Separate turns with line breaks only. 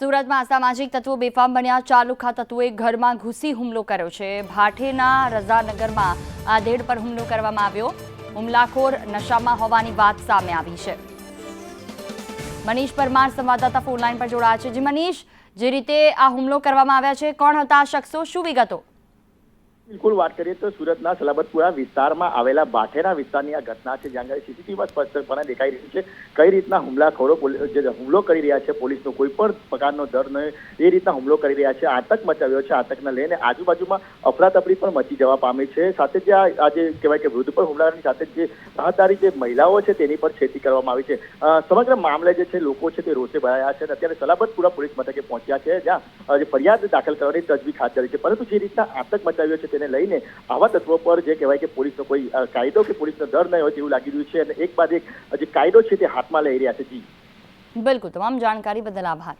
સુરતમાં અસામાજિક તત્વો બેફામ બન્યા. ચાર લુખા તત્વોએ ઘરમાં ઘૂસી હુમલો કર્યો છે. ભાઠેના રઝાનગરમાં આધેડ પર હુમલો કરવામાં આવ્યો. હુમલાખોર નશામાં હોવાની વાત સામે આવી છે. મનીષ પરમાર સંવાદદાતા ફોનલાઈન પર જોડાયા છે. જી મનીષ, જે રીતે આ હુમલો કરવામાં આવ્યા છે, કોણ હતા આ શખ્સો, શું વિગતો?
બિલકુલ વાત કરીએ તો સુરતના સલાબતપુરા વિસ્તારમાં આવેલા બાઠેરા વિસ્તારની આ ઘટના છે, જ્યાં આગળ સ્પષ્ટપણે દેખાઈ રહ્યું છે. કઈ રીતના હુમલાખોરો હુમલો કરી રહ્યા છે, પોલીસનો કોઈ પણ પ્રકારનો ડર નહીં. એ રીતના હુમલો કરી રહ્યા છે, આતંક મચાવ્યો છે, આતંકને લઈને આજુબાજુમાં અફરાતફરી પણ મચી જવા પામી છે. સાથે જે આ જે કહેવાય કે વૃદ્ધ પર હુમલાની સાથે જ રાહદારી જે મહિલાઓ છે, તેની પર છેતી કરવામાં આવી છે. સમગ્ર મામલે જે છે, લોકો છે તે રોષે ભરાયા છે અત્યારે સલાબતપુરા પોલીસ મથકે પહોંચ્યા છે, જ્યાં જે ફરિયાદ દાખલ કરવાની તજવીજ હાથ છે. પરંતુ જે રીતના આતંક મચાવ્યો છે તેને લઈને આવા તત્વો પર જે કહેવાય કે પોલીસનો કોઈ કાયદો કે પોલીસનો ડર નહીં હોય તેવું લાગી રહ્યું છે. અને એક બાદ એક, જે કાયદો છે તે હાથમાં લઈ રહ્યા છે. જી.
બિલકુલ. તમામ જાણકારી બદલ આભાર.